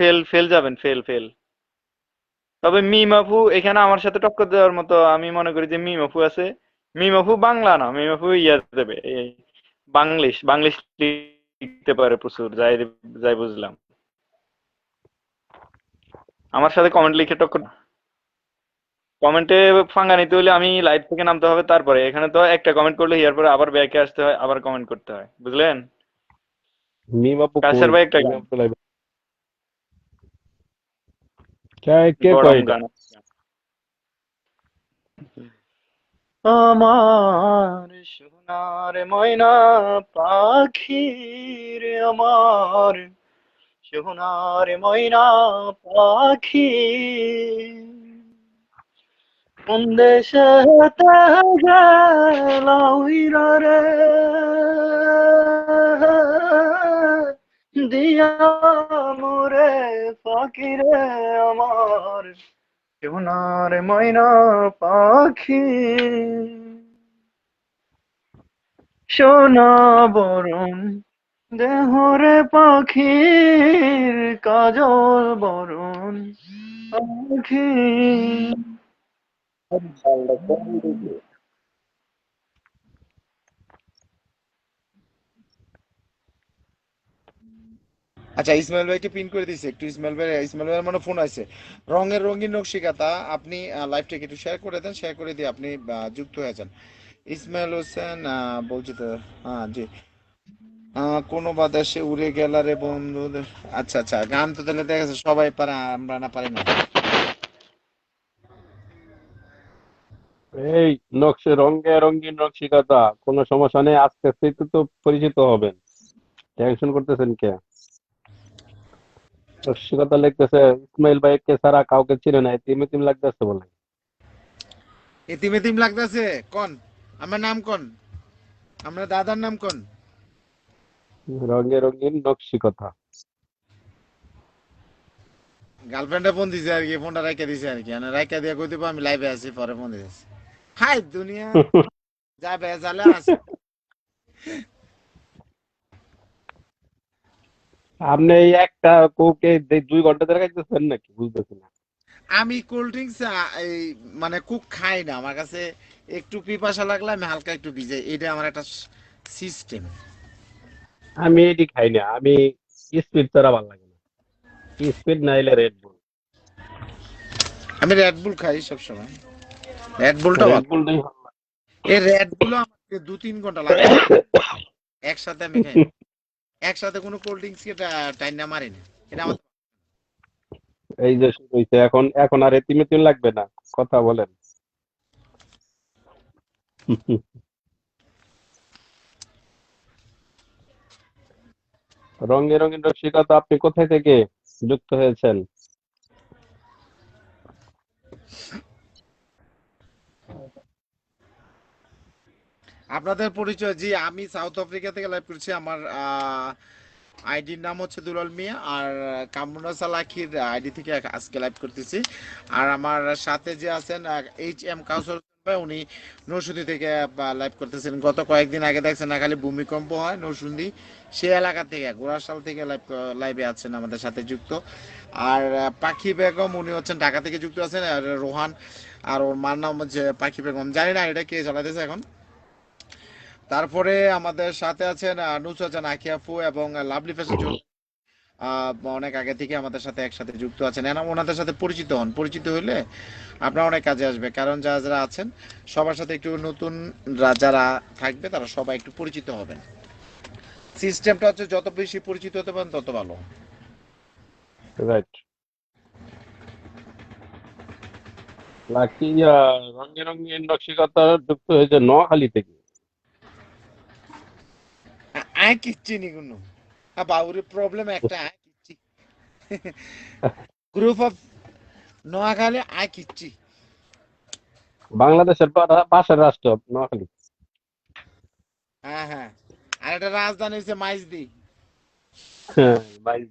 Fail fail যাবেন fail fail. তবে মিমাফু এখানে আমার সাথে টক্কর দেওয়ার মতো আমি মনে করি যে মিমাফু আছে। মিমাফু বাংলা না মিমাফু ইয়া দেবে বাংলিশ বাংলিশ লিখতে পারে প্রচুর যাই যাই বুঝলাম। আমার সাথে কমেন্ট লিখে টক্কর কমেন্টে ফাঙ্গা নিতে হলে আমি লাইভ থেকে নামতে হবে তারপরে এখানে তো একটা কমেন্ট করলে ইয়ার পরে আবার ব্যাকে আসতে হয় আবার কমেন্ট করতে হয় বুঝলেন? মিম আপু কাশের ভাই একটা কে আমার সোনার ময়না পাখি রে আমার সোনার ময়না পাখি কোন দেশে গেলাউইরা রে? দিয়া মোরে পাখি আমার সোনার ময়না পাখি। সোনা বরণ দেহরে পাখির কাজল বরণ পাখি। আচ্ছা ইসমাইল ভাইকে পিন করে দিয়েছে। একটু ইসমাইল ভাই ইসমাইল ভাইয়ের মানে ফোন আছে। রঙের রঙিন নকশিকাতা, আপনি লাইভটাকে একটু শেয়ার করে দেন শেয়ার করে দিয়ে আপনি যুক্ত হয়ে যান। ইসমাইল হোসেন বলছি তো হ্যাঁ জি। কোনো বাতাসে উড়ে গেল রে বন্ধু। আচ্ছা আচ্ছা গান তো তাহলে দেখা যাচ্ছে, সবাই পারে, আমরা না পারি না। এই নকশে, রঙে রঙিন নকশিকাতা, কোনো সমস্যা নেই আস্তে আস্তে তো পরিচিত হবেন। টেনশন করতেছেন কে? নকশিকাতা লিখতেছে ইসমাইল ভাইকে ছাড়া কাউকে চিনে না এতিম এতিম লাগতেছে বলে। এতিম এতিম লাগতেছে? কোন? আমার নাম কোন? আমরা দাদার নাম কোন? রঙে রঙিন নকশিকাতা গার্লফ্রেন্ডে ফোন দিছে আর কি ফোনটা রাইখা দিছে আর কি। রাইখা দিয়ে কই দিব আমি লাইভে আছি পরে ফোন দিতেছি। হাই দুনিয়া যা বেজালে আছে। আপনি এই একটা কোকে দুই ঘণ্টা ধরে খাইতেছেন নাকি? বুঝতেছি না। আমি কোল্ড ড্রিঙ্কস এই মানে কুক খাই না। আমার কাছে একটু পিপাসা লাগলে আমি হালকা একটু ভিজাই। এটা আমার একটা সিস্টেম আমি এটি খাই না। আমি স্পিড ছাড়া ভালো লাগে না। স্পিড না হলে রেড বুল আমি রেড বুল খাই সবসময়। রেড বুলটা রেড বুল নেই ভালো লাগে। এই রেড বুল আমাকে দু তিন ঘণ্টা লাগে একসাথে আমি খাই। একসাথে কোনো কোল্ড ড্রিঙ্কস কে টাইম না মারি না এটা আমার এই যে শুরু হইছে, এখন এখন আর এতিম এতিম লাগবে না, কথা বলেন। রঙে রঙিন রসিকতা আপনি কোথায় থেকে যুক্ত হয়েছেন? আপনাদের পরিচয়, জি, আমি সাউথ আফ্রিকা থেকে লাইভ করছি। আমার আইডির নাম হচ্ছে দুলাল মিয়া আর কামরুনা সালাখির আইডি থেকে আজকে লাইভ করতেছি। আর আমার সাথে যে আছেন এইচ এম কাউসর ভাই, উনি নৌসুন্দি থেকে লাইভ করতেছেন। গত কয়েকদিন আগে দেখছেন, না, খালি ভূমিকম্প হয় নৌসুন্দি সে এলাকা থেকে, গোড়াশাল থেকে লাইভ লাইভে আছেন, আমাদের সাথে যুক্ত। আর পাখি বেগম, উনি হচ্ছেন ঢাকা থেকে যুক্ত আছেন। আর রোহান, আর ওর মার নাম হচ্ছে পাখি বেগম। জানি না, এটা কে চালাতেছে এখন। তারপরে আমাদের সাথে আছেন জাহান আখিয়াফু এবং লাভলি ফ্যাশন অনেক আগে থেকে আমাদের সাথে একসাথে যুক্ত আছেন। এনা ওনাদের সাথে পরিচিত হন। পরিচিত হইলে আপনার অনেক কাজে আসবে। কারণ যারা যারা আছেন, সবার সাথে একটু নতুন যারা থাকবে, তারা সবাই একটু পরিচিত হবেন। সিস্টেমটা হচ্ছে, যত বেশি পরিচিত হতে পারেন, তত ভালো। রাইট লাকি রঙে রঙিন রসিকতা যুক্ত হয়েছে নোয়াখালী থেকে। আয় কিচ্ছি নি কোনো। আ, বাউরে প্রবলেম একটা আয় কিচ্ছি। গ্রুপ অফ নোয়াখালী আয় কিচ্ছি। বাংলাদেশের পাশের রাষ্ট্র নোয়াখালী। হ্যাঁ হ্যাঁ। আর একটা রাজধানী হচ্ছে মাইজদি। হ্যাঁ, বাইশ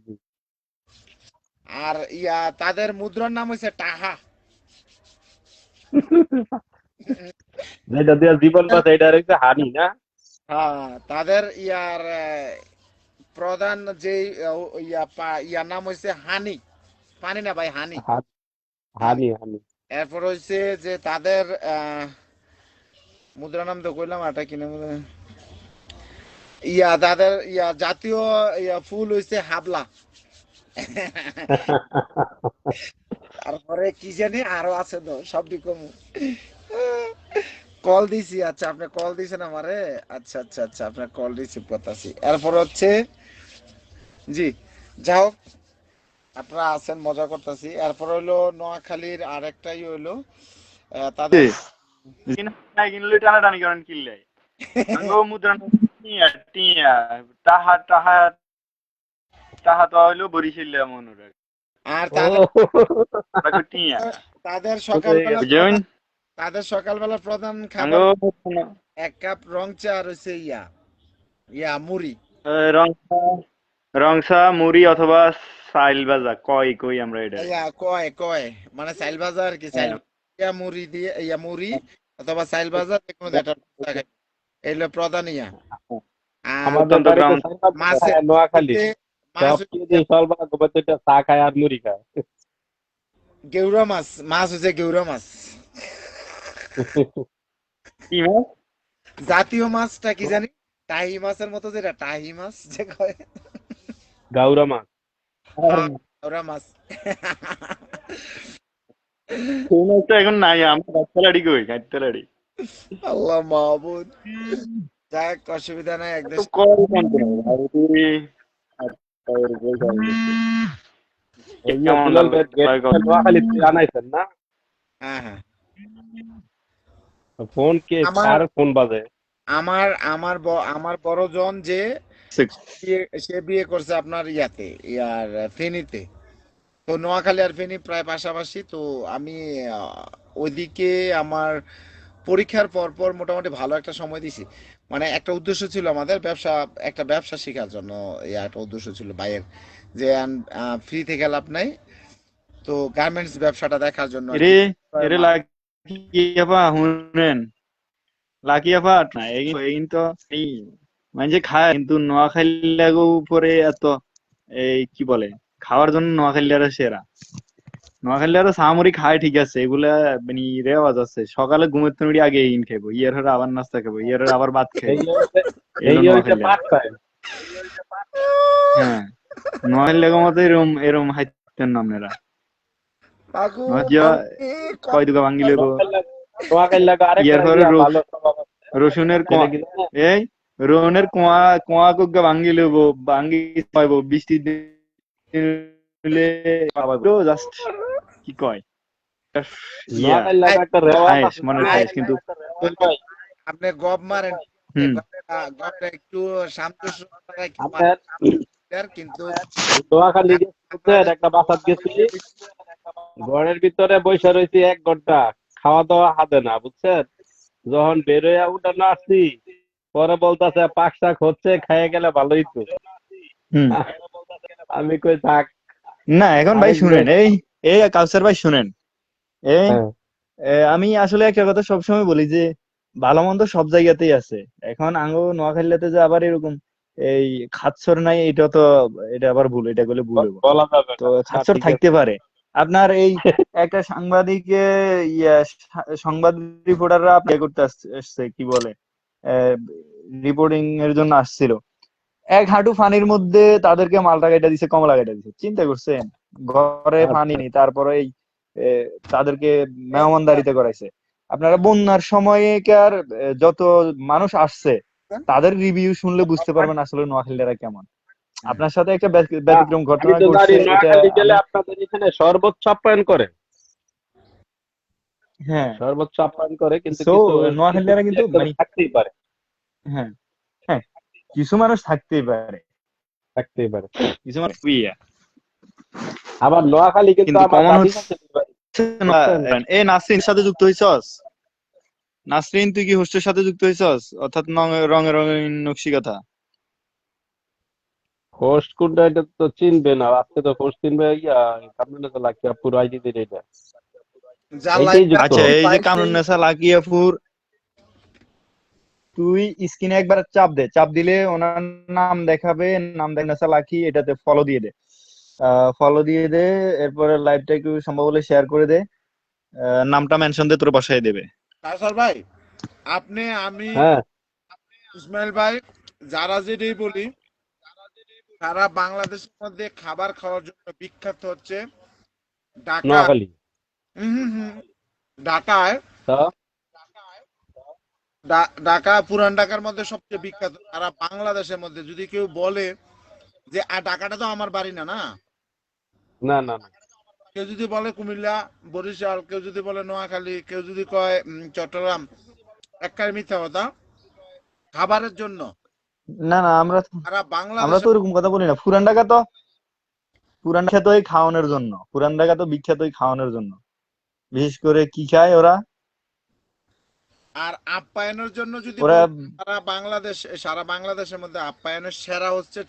আর ইয়া তাদের মুদ্রার নাম হচ্ছে টাহা। যেটা দিয়ে জীবন বাঁচে এটা হচ্ছে হানি না? হ্যাঁ তাদের ইয়ার প্রধান যে ইয়ার নাম হয়েছে হানি। পানি না ভাই হানি? হানি হানি। এরপর হয়েছে যে তাদের মুদ্রা নাম তো কইলাম এটা কি নাম। বলে? ইয়া তাদের ইয়া জাতীয় ইয়া ফুল হয়েছে হাবলা। তারপরে কি জানি আরও আছে তো সব কম। কল দিছি আচ্ছা আপনি কল দিছেন আমারে? আচ্ছা আচ্ছা আচ্ছা আপনার কল রিসিভ করতেছি। এরপর হচ্ছে জি হোক আপনারা আছেন মজা করতেছি। এরপর হইল নোয়াখালীর আরেকটাই হইল তাদের টানাটানি করেন কিনলে। মুদ্রা টিয়া টিয়া টাহা টাহা টাহা তো হইল বরিশাল মনুর আর তাদের তাকে টিয়া। তাদের সকালবেলা তাদের সকালবেলা প্রধান খাবার এক কাপ রং চা আর হচ্ছে ইয়া ইয়া মুড়ি। মুড়ি অথবা সাইল ভাজা কই কই আমরা এটা? ইয়া কয় কয় মানে চাইল ভাজা আর কি চাইল ইয়া মুড়ি দিয়ে ইয়া মুড়ি অথবা চাইল ভাজা যে কোনো একটা থাকে এগুলো প্রধান ইয়া। আমাদের গ্রাম- মাছে- নোয়াখালী। মাছ চা খায় আর মুড়ি খায়। গেউরা মাছ মাছ হচ্ছে গেউরা মাছ। কি মাছ জাতীয় মাছটা কি জানি? টাহি মাছের মতো যেটা টাহি মাছ যে কয়। গাউরা মাছ। গেউরা মাছ। সেই মাছটা এখন নাই আমরা গাছতলাড়ি কই গাছতলাড়ি আল্লাহ মাহবুদ যাক অসুবিধা নাই জানাইছেন না? হ্যাঁ হ্যাঁ। ফোন কে কার ফোন বাজে? আমার আমার আমার বড় জন যে সে বিয়ে করছে আপনার ইয়াতে ইয়ার ফেনীতে। তো নোয়াখালী আর ফেনী প্রায় পাশাপাশি তো আমি ওইদিকে আমার পরীক্ষার পর পর মোটামুটি ভালো একটা সময় দিছি। মানে একটা উদ্দেশ্য ছিল আমাদের ব্যবসা একটা ব্যবসা শেখার জন্য একটা উদ্দেশ্য ছিল ভাইয়ের যে ফ্রি থেকে লাভ নাই। তো গার্মেন্টস ব্যবসাটা দেখার জন্য এরে এরে মানে খায় কিন্তু নোয়াখালী লাগো উপরে এত এই কি বলে খাওয়ার জন্য নোয়াখালী আর সেরা। নোয়াখালী আর সামরি খায় ঠিক আছে এগুলা মানে রেওয়াজ আছে। সকালে ঘুমের তুমিটি আগে ইন খাইবো ইয়ার হরে আবার নাস্তা খাব ইয়ার হরে আবার ভাত খাইবো। টাইম হ্যাঁ নোয়াখালী লাগো মতো এরম এরম হাইতেন না আপনারা। ক- কয় দুকা লাগা। রসুনের এই কোগা ভাঙ্গি লইবো ভাঙ্গি পাইবো বৃষ্টি দিলে জাস্ট কি কয়। মনে কিন্তু আপনি গপ মারেন। হুম। গপটা একটু আপনার কিন্তু একটা বাসাত গেছি ঘরের ভিতরে বসে রয়েছি এক ঘণ্টা খাওয়া দাওয়া হাতে না বুঝছেন? যখন বেরোয়া উঠানো আসছি পরে বলতেছে পাক শাক হচ্ছে খাইয়ে গেলে ভালোই তো। আমি কই থাক। না এখন ভাই শুনেন এই এই কাউসার ভাই শুনেন। এই হ্যাঁ। আমি আসলে একটা কথা সবসময় বলি যে ভালো মন্দ সব জায়গাতেই আছে। এখন আঙ্গো নোয়াখালীতে যে আবার এরকম এই খাচ্ছর নাই এটা তো এটা আবার ভুল এটা করলে ভুল বলা তো না। খাচ্ছর থাকতে পারে। আপনার এই একটা সাংবাদিকে ইয়া সংবাদ রিপোর্টাররা প্লে করতে আসছে কি বলে রিপোর্টিং এর জন্য আসছিল। এক হাঁটু ফানির মধ্যে তাদেরকে মালটা কেটে দিছে কমলা কেটে দিছে। চিন্তা করছেন? ঘরে আচ্ছা। পানি নেই তারপরে এই তাদেরকে মেহমানদারিতে করাইছে। আপনারা বন্যার সময়ে কি আর যত মানুষ আসছে তাদের রিভিউ শুনলে বুঝতে পারবেন আসলে নোয়াখালীরা কেমন। আপনার সাথে একটা ব্যতি- ব্যতিক্রম ঘটনা গেলে আপনাদের এখানে সর্বোচ্চ আপ্যায়ন করে। হ্যাঁ। সর্বোচ্চ আপ্যায়ন করে কিন্তু নোয়াখালীরা কিন্তু মানে- থাকতেই পারে। হ্যাঁ। হ্যাঁ কিছু মানুষ থাকতেই পারে। থাকতেই পারে। কিছু মানুষ আবার নোয়াখালী কিন্তু পারে। এ নাসরিন সাথে যুক্ত হইছস? নাসরিন তুই কি হোস্টের সাথে যুক্ত হইছস? অর্থাৎ নং- রঙে রঙিন নকশি কথা। হোস্ট কোনটা এটা তো চিনবে না আজকে তো হোস্ট চিনবে ইয়া কামরান তো লাকিয়া পুরো আইডি দিয়ে এটা। আচ্ছা এই যে কামরুন। নেসা লাকিয়াপুর তুই স্ক্রিনে একবার চাপ দে চাপ দিলে ওনার নাম দেখাবে নাম দেখ নাসা লাকি এটাতে ফলো দিয়ে দে ফলো দিয়ে দে এরপরে লাইভটা একটু সম্ভব হলে শেয়ার করে দে আহ, নামটা মেনশন দিয়ে তোর বসাই দেবে কায়সার ভাই আপনি আমি হ্যাঁ ইসমাইল ভাই যারা যেটাই বলি সারা বাংলাদেশের মধ্যে খাবার খাওয়ার জন্য বিখ্যাত হচ্ছে ঢাকা। ঢাকায় ঢাকা পুরান ঢাকার মধ্যে সবচেয়ে বিখ্যাত সারা বাংলাদেশের মধ্যে। যদি কেউ বলে যে আ, ঢাকাটা তো আমার বাড়ি না না? না না না। কেউ যদি বলে কুমিল্লা বরিশাল কেউ যদি বলে নোয়াখালী কেউ যদি কয় চট্টগ্রাম একটাই মিথ্যা কথা। খাবারের জন্য। না না আমরা আমরা তো ওরকম কথা বলি না। পুরান ঢাকা তো পুরান ঢাকা তো ওই খাওয়ানোর জন্য। পুরান ঢাকা তো বিখ্যাত ওই খাওয়ানোর জন্য। বিশেষ করে কি খায় ওরা? আর আপ্যায়নের জন্য যদি ওরা সারা বাংলাদেশ সারা বাংলাদেশের মধ্যে আপ্যায়নের সেরা হচ্ছে